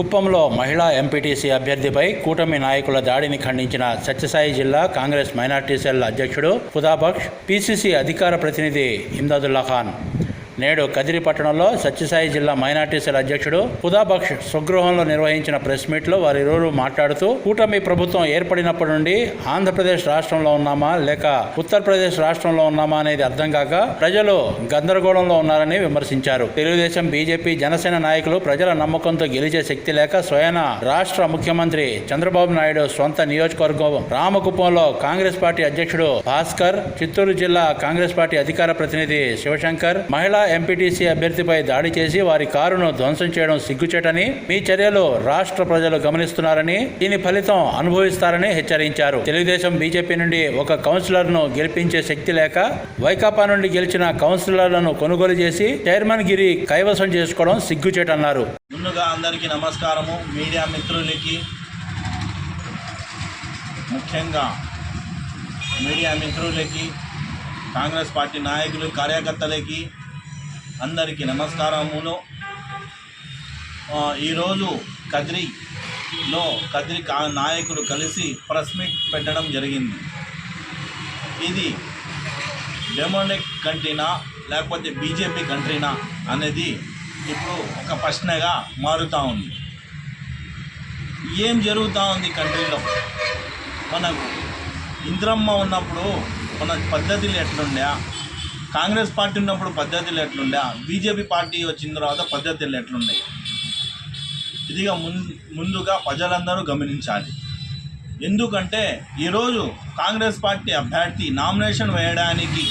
కుప్పంలో మహిళా ఎంపీటీసీ అభ్యర్థిపై కూటమి నాయకుల దాడిని ఖండించిన సత్యసాయి జిల్లా కాంగ్రెస్ మైనార్టీ సెల్ అధ్యక్షుడు ఖుదాబక్ష్ పీసీసీ అధికార ప్రతినిధి ఇమ్దాదుల్లా ఖాన్. నేడు కదిరి పట్టణంలో సత్యసాయి జిల్లా మైనార్టీ సెల్ అధ్యక్షుడు ఖుదాబక్ష్ స్వగృహంలో నిర్వహించిన ప్రెస్ మీట్లో వారిరువురు మాట్లాడుతూ కూటమి ప్రభుత్వం ఏర్పడినప్పటి నుండి ఆంధ్రప్రదేశ్ రాష్ట్రంలో ఉన్నామా లేక ఉత్తరప్రదేశ్ రాష్ట్రంలో ఉన్నామా అనేది అర్థం కాక ప్రజలు గందరగోళంలో ఉన్నారని విమర్శించారు. తెలుగుదేశం బీజేపీ జనసేన నాయకులు ప్రజల నమ్మకంతో గెలిచే శక్తి లేక స్వయన రాష్ట్ర ముఖ్యమంత్రి చంద్రబాబు నాయుడు సొంత నియోజకవర్గం రామకుప్పంలో కాంగ్రెస్ పార్టీ అధ్యక్షుడు భాస్కర్ చిత్తూరు జిల్లా కాంగ్రెస్ పార్టీ అధికార ప్రతినిధి శివశంకర్ మహిళా ఎంపీటీసీ అభ్యర్థిపై దాడి చేసి వారి కారును ధ్వంసం చేయడం సిగ్గుచేటని మీ చర్యలు రాష్ట్ర ప్రజలు గమనిస్తున్నారని దీని ఫలితం అనుభవిస్తారని హెచ్చరించారు. తెలుగుదేశం బీజేపీ నుండి ఒక కౌన్సిలర్ను గెలిపించే శక్తి లేక వైకాపా నుండి గెలిచిన కౌన్సిలర్లను కొనుగోలు చేసి చైర్మన్ గిరి కైవసం చేసుకోవడం సిగ్గుచేటన్నారు. ముందుగా అందరికీ నమస్కారము. మీడియా మిత్రులకి ముఖ్యంగా మీడియా మిత్రులకి కాంగ్రెస్ పార్టీ నాయకులు కార్యకర్తలకి అందరికీ నమస్కారములు. ఈరోజు కద్రిలో కద్రి నాయకుడు కలిసి ప్రెస్ మీట్ పెట్టడం జరిగింది. ఇది డెమోనిక్ కంట్రీనా లేకపోతే బీజేపీ కంట్రీనా అనేది ఇప్పుడు ఒక ప్రశ్నగా మారుతూ ఉంది. ఏం జరుగుతూ ఉంది కంట్రీలో? మనకు ఇంద్రమ్మ ఉన్నప్పుడు మన పద్ధతులు ఎట్లుండే కాంగ్రెస్ పార్టీ ఉన్నప్పుడు పద్ధతులు ఎట్లుండే? బీజేపీ పార్టీ వచ్చిన తర్వాత పద్ధతులు ఎట్లున్నాయి ఇదిగా ముందుగా ప్రజలందరూ గమనించాలి. ఎందుకంటే ఈరోజు కాంగ్రెస్ పార్టీ అభ్యర్థి నామినేషన్ వేయడానికి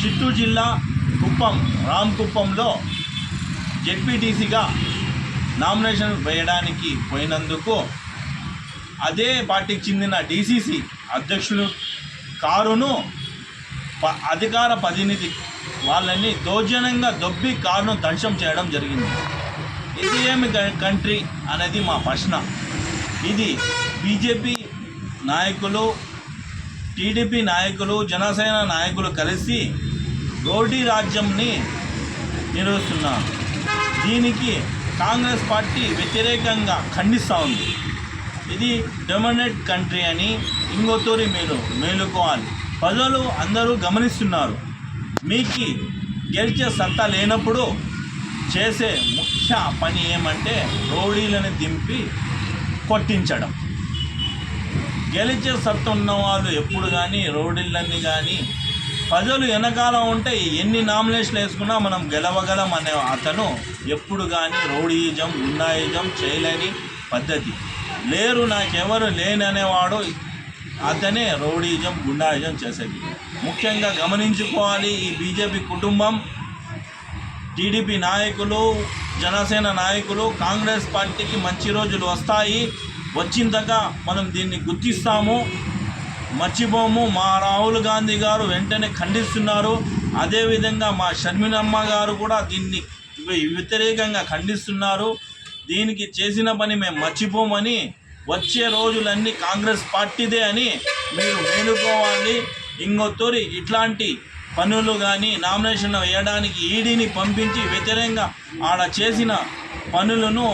చిత్తూరు జిల్లా కుప్పం రామ్ కుప్పంలో జెడ్పీటీసీగా నామినేషన్ వేయడానికి పోయినందుకు అదే పార్టీకి చెందిన డీసీసీ అధ్యక్షులు కారును అధికార ప్రతినిధి వాళ్ళని దౌర్జన్యంగా దొబ్బి కారును ధ్వంసం చేయడం జరిగింది. ఇది ఏమి క- కంట్రీ అనేది మా ప్రశ్న. ఇది బీజేపీ నాయకులు టీడీపీ నాయకులు జనసేన నాయకులు కలిసి రోడీ రాజ్యంని నిర్వహిస్తున్నారు. దీనికి కాంగ్రెస్ పార్టీ వ్యతిరేకంగా ఖండిస్తూ ఉంది. ఇది డొమినేట్ కంట్రీ అని ఇంకొతూరి మీరు మేలుకోవాలి. ప్రజలు అందరూ గమనిస్తున్నారు. మీకు గెలిచే సత్తా లేనప్పుడు చేసే ముఖ్య పని ఏమంటే రోడీలను దింపి కొట్టించడం. గెలిచే సత్తా ఉన్నవాళ్ళు ఎప్పుడు కానీ రౌడీలన్నీ కానీ ప్రజలు వెనకాల ఉంటే ఎన్ని నామినేషన్లు వేసుకున్నా మనం గెలవగలం అనే అతను ఎప్పుడు కానీ రౌడీయిజం గుండాయిజం చేయలేని పద్ధతి. లేరు నాకెవరు లేననేవాడు అతనే రౌడీజం గుండాయిజం చేసేది. ముఖ్యంగా గమనించుకోవాలి ఈ బీజేపీ కుటుంబం. టీడీపీ నాయకులు జనసేన నాయకులు కాంగ్రెస్ పార్టీకి మంచి రోజులు వస్తాయి. వచ్చిందాక మనం దీన్ని గుర్తిస్తాము. మర్చిపోము. మా రాహుల్ గాంధీ గారు వెంటనే ఖండిస్తున్నారు. అదేవిధంగా మా షర్మినమ్మ గారు కూడా దీన్ని వ్యతిరేకంగా ఖండిస్తున్నారు. దీనికి చేసిన పని మేము మర్చిపోమని వచ్చే రోజులన్నీ కాంగ్రెస్ పార్టీదే అని మీరు మేలుకోవాలి. ఇంకొత్తూరి ఇట్లాంటి పనులు కానీ నామినేషన్ వేయడానికి ఈడీని పంపించి వ్యతిరేకంగా ఆడ చేసిన పనులను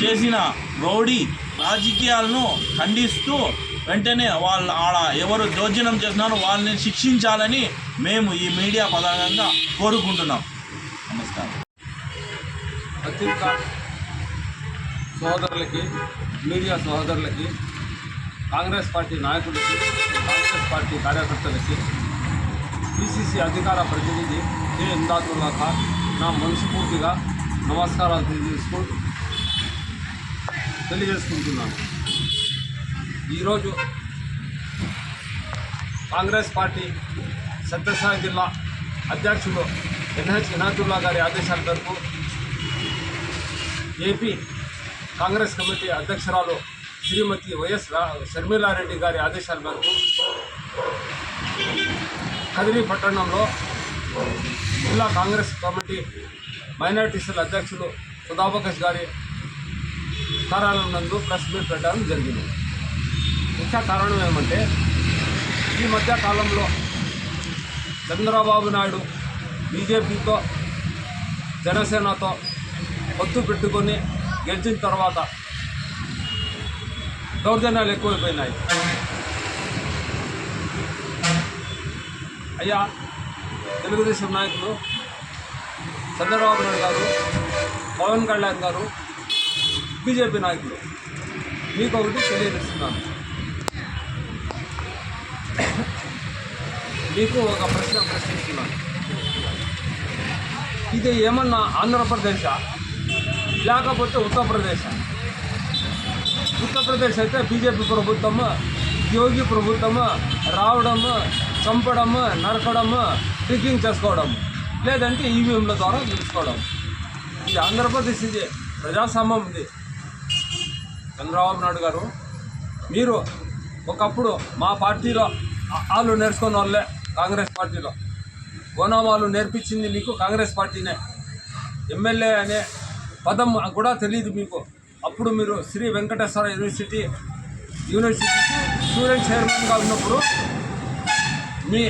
చేసిన రౌడీ రాజకీయాలను ఖండిస్తూ వెంటనే వాళ్ళ ఆడ ఎవరు దౌర్జన్యం చేస్తున్నారో వాళ్ళని శిక్షించాలని మేము ఈ మీడియా పదార్థంగా కోరుకుంటున్నాం. నమస్కారం. సోదరులకి మీడియా సోదరులకి కాంగ్రెస్ పార్టీ నాయకులకి కాంగ్రెస్ పార్టీ కార్యకర్తలకి పిసిసి అధికార ప్రతినిధి కె ఇందాతుల్లా ఖాన్ నా మనస్ఫూర్తిగా నమస్కారాలు తెలియజేసుకు తెలియజేసుకుంటున్నాను ఈరోజు కాంగ్రెస్ పార్టీ సత్యసాయి జిల్లా అధ్యక్షులు ఎన్హెచ్ ఇనాతుల్లా గారి ఆదేశాల మేరకు ఏపీ కాంగ్రెస్ కమిటీ అధ్యక్షురాలు శ్రీమతి వైఎస్ షర్మిలారెడ్డి గారి ఆదేశాల మేరకు కదిరి పట్టణంలో జిల్లా కాంగ్రెస్ కమిటీ మైనార్టీసీల అధ్యక్షులు సుధాబకష్ గారి కార్యాలయం నందు ప్రెస్ మీట్ పెట్టడం జరిగింది. ముఖ్య కారణం ఏమంటే ఈ మధ్య కాలంలో చంద్రబాబు నాయుడు బీజేపీతో జనసేనతో పొత్తు పెట్టుకొని గెలిచిన తర్వాత దౌర్జన్యాలు ఎక్కువైపోయినాయి. అయ్యా తెలుగుదేశం నాయకులు చంద్రబాబు నాయుడు గారు పవన్ కళ్యాణ్ గారు బీజేపీ నాయకులు మీకు ఒకటి తెలియజేస్తున్నాను. మీకు ఒక ప్రశ్న ప్రశ్నిస్తున్నాను. ఇది ఏమన్నా ఆంధ్రప్రదేశా? లేకపోతే ఉత్తరప్రదేశ్. ఉత్తరప్రదేశ్ అయితే బీజేపీ ప్రభుత్వము యోగి ప్రభుత్వము రావడము చంపడము నరకడము ట్రికింగ్ చేసుకోవడం లేదంటే ఈవీఎంల ద్వారా తెలుసుకోవడం ఇది ఆంధ్రప్రదేశ్ ఇది ప్రజాస్వామ్యం ఇది. చంద్రబాబు నాయుడు గారు మీరు ఒకప్పుడు మా పార్టీలో వాళ్ళు నేర్చుకున్న వాళ్ళే కాంగ్రెస్ పార్టీలో. ఓనామాలు నేర్పించింది మీకు కాంగ్రెస్ పార్టీనే. ఎమ్మెల్యే అనే పదం కూడా తెలియదు మీకు. అప్పుడు మీరు శ్రీ వెంకటేశ్వర యూనివర్సిటీ యూనివర్సిటీకి స్టూడెంట్ చైర్మన్గా ఉన్నప్పుడు మీ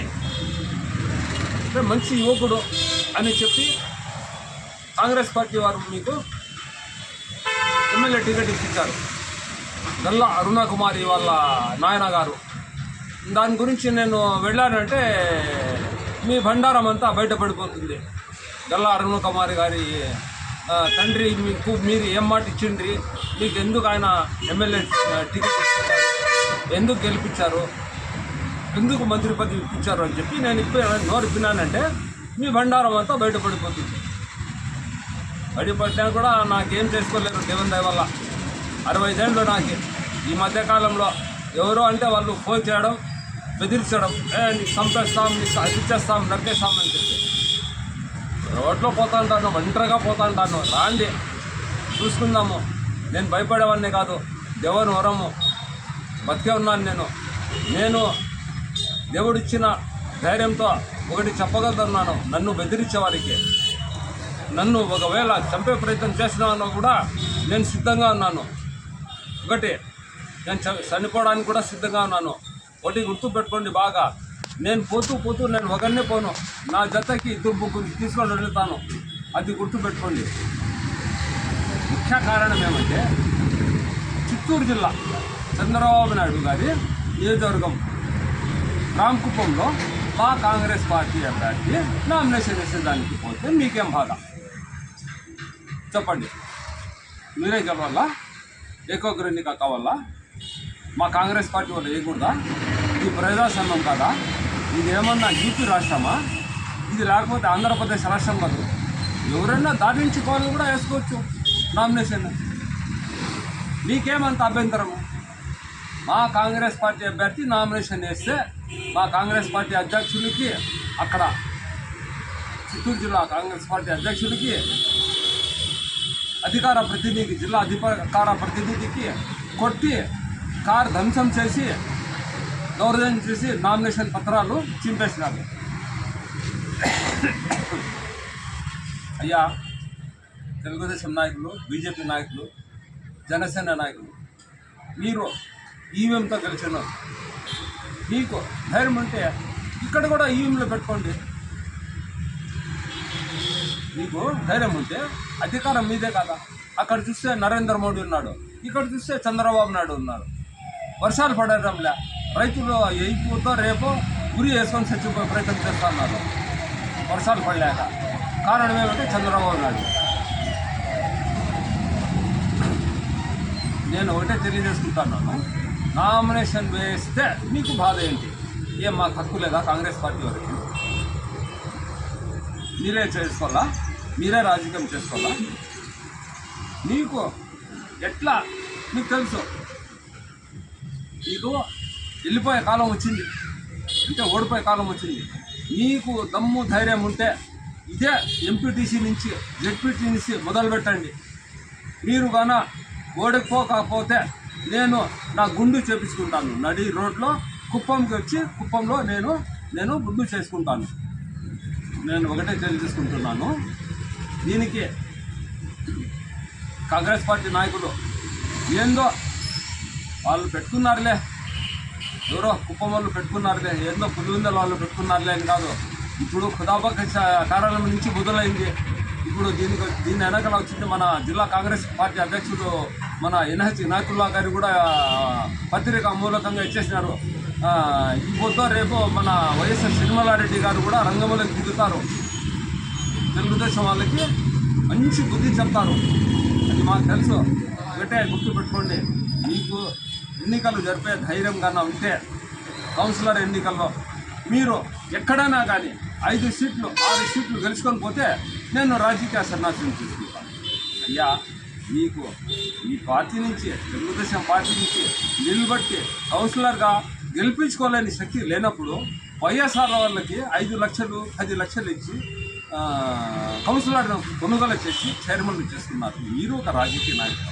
అంటే మంచి యువకుడు అని చెప్పి కాంగ్రెస్ పార్టీ వారు మీకు ఎమ్మెల్యే టికెట్ ఇప్పించారు. నల్ల అరుణకుమారి వాళ్ళ నాయన గారు. దాని గురించి నేను వెళ్ళానంటే మీ భండారం అంతా బయటపడిపోతుంది గల్లా అరుణకుమారి గారి తండ్రి మీకు మీరు ఏం మాట ఇచ్చిండ్రి? మీకు ఎందుకు ఆయన ఎమ్మెల్యే టికెట్ ఎందుకు గెలిపించారు? ఎందుకు మంత్రి పదవి ఇప్పించారు అని చెప్పి నేను ఇప్పుడు నోరు ఇప్పినానంటే మీ బండారం అంతా బయటపడిపోతుంది. బయటపడినా కూడా నాకేం చేసుకోలేరు దేవుని దయ వల్ల. అరవై ఐదేళ్ళు నాకు. ఈ మధ్యకాలంలో ఎవరో అంటే వాళ్ళు ఫోన్ చేయడం బెదిరించడం ఏ నీకు చంపేస్తాం నీకు అతిచ్చేస్తాం నరికేస్తాం అని చెప్పి. రోడ్లో పోతా ఉంటాను ఒంటరిగా పోతాంటాను. రాండి. చూసుకుందాము. నేను భయపడేవాడిని కాదు. దేవుని వరము. బతికే ఉన్నాను నేను. నేను దేవుడిచ్చిన ధైర్యంతో ఒకటి చెప్పగలుగుతున్నాను. నన్ను బెదిరించే వారికి. నన్ను ఒకవేళ చంపే ప్రయత్నం చేసినా కూడా నేను సిద్ధంగా ఉన్నాను. ఒకటి నేను చ- చనిపోవడానికి కూడా సిద్ధంగా ఉన్నాను. ఒకటి గుర్తు పెట్టుకోండి బాగా. నేను పోతూ పోతూ నేను ఒకరినే పోను. నా జతకి ఇద్దరు ముగ్గురు తీసుకొని వెళ్తాను. అది గుర్తు పెట్టుకోండి ముఖ్య కారణం ఏమంటే చిత్తూరు జిల్లా చంద్రబాబు నాయుడు గారి నియోజకవర్గం రామకుప్పంలో మా కాంగ్రెస్ పార్టీ అభ్యర్థి నామినేషన్ వేసేదానికి పోతే మీకేం బాధ? చెప్పండి. మీరే గెలవాలా? ఏకొకరు కావాలా? మా కాంగ్రెస్ పార్టీ వాళ్ళు వేయకూడదా? ఇది ప్రజాసంఘం కదా? ఇది ఏమన్నా యూపీ రాష్ట్రమా? ఇది లేకపోతే ఆంధ్రప్రదేశ్ రాష్ట్రం కాదు. ఎవరైనా దాటించుకోవాలని కూడా వేసుకోవచ్చు. నామినేషన్. మీకేమంత అభ్యంతరము మా కాంగ్రెస్ పార్టీ అభ్యర్థి నామినేషన్ వేస్తే మా కాంగ్రెస్ పార్టీ అధ్యక్షుడికి అక్కడ చిత్తూరు జిల్లా కాంగ్రెస్ పార్టీ అధ్యక్షుడికి అధికార ప్రతినిధికి జిల్లా అధికార ప్రతినిధికి కొట్టి కారు ధ్వంసం చేసి దౌర్జన్యం చేసి నామినేషన్ పత్రాలు చింపేసినారు. అయ్యా తెలుగుదేశం నాయకులు బీజేపీ నాయకులు జనసేన నాయకులు మీరు ఈవీఎంతో గెలిచినారు. మీకు ధైర్యం ఉంటే ఇక్కడ కూడా ఈవీఎంలో పెట్టుకోండి. మీకు ధైర్యం ఉంటే అధికారం మీదే కదా. అక్కడ చూస్తే నరేంద్ర మోడీ ఉన్నాడు ఇక్కడ చూస్తే చంద్రబాబు నాయుడు ఉన్నారు. వర్షాలు పడడంలే రైతులు అయిపోతో రేపు గురి వేసుకొని చచ్చిపోయే ప్రయత్నం చేస్తున్నారు. వర్షాలు పడలేక. కారణం ఏమంటే చంద్రబాబు నాయుడు. నేను ఒకటే తెలియజేసుకుంటాను. నామినేషన్ వేస్తే మీకు బాధ ఏంటి? ఏం మాకు హక్కు లేదా కాంగ్రెస్ పార్టీ వారికి? మీరే చేసుకోవాలా? మీరే రాజకీయం చేసుకోవాలా? మీకు ఎట్లా? మీకు తెలుసు. మీకు వెళ్ళిపోయే కాలం వచ్చింది. అంటే ఓడిపోయే కాలం వచ్చింది. మీకు దమ్ము ధైర్యం ఉంటే ఇదే ఎంపీటీసీ నుంచి జెడ్పీటీ నుంచి మొదలుపెట్టండి మీరు గాన ఓడిపోకపోతే నేను నా గుండు చేపించుకుంటాను. నడి రోడ్లో కుప్పంకి వచ్చి కుప్పంలో నేను నేను గుండు చేసుకుంటాను. నేను ఒకటే తెలియజేసుకుంటున్నాను దీనికి కాంగ్రెస్ పార్టీ నాయకులు ఏందో వాళ్ళు పెట్టుకున్నారులే. ఎవరో కుప్పం వాళ్ళు పెట్టుకున్నారులే ఏదో పులివిందల వాళ్ళు పెట్టుకున్నారులే అని కాదు. ఇప్పుడు ఖుదాబాక్ కార్యాలయం నుంచి మొదలైంది. ఇప్పుడు దీనికి దీని వెనకాల వచ్చింది మన జిల్లా కాంగ్రెస్ పార్టీ అధ్యక్షుడు మన ఎన్హెచ్ నాయకుల్లా గారు కూడా పత్రిక మూలకంగా ఇచ్చేసినారు. ఆ, రేపు మన వైఎస్ఆర్ సిరిమలారెడ్డి గారు కూడా రంగంలోకి దిగుతారు. తెలుగుదేశం వాళ్ళకి మంచి బుద్ధి చెప్తారు. అది మాకు తెలుసు. ఒకటే గుర్తుపెట్టుకోండి. మీకు ఎన్నికలు జరిపే ధైర్యం కన్నా ఉంటే కౌన్సిలర్ ఎన్నికల్లో మీరు ఎక్కడైనా కానీ ఐదు సీట్లు ఆరు సీట్లు గెలుచుకొని పోతే నేను రాజకీయ సన్యాసం తీసుకుంటాను. అయ్యా మీకు ఈ పార్టీ నుంచి తెలుగుదేశం పార్టీ నుంచి నిలబట్టి కౌన్సిలర్గా గెలిపించుకోలేని శక్తి లేనప్పుడు వైఎస్ఆర్ వాళ్ళకి ఐదు లక్షలు పది లక్షలు ఇచ్చి ఆ, కౌన్సిలర్ కొనుగోలు చేసి చైర్మన్ చేస్తున్నారు మీరు ఒక రాజకీయ నాయకులు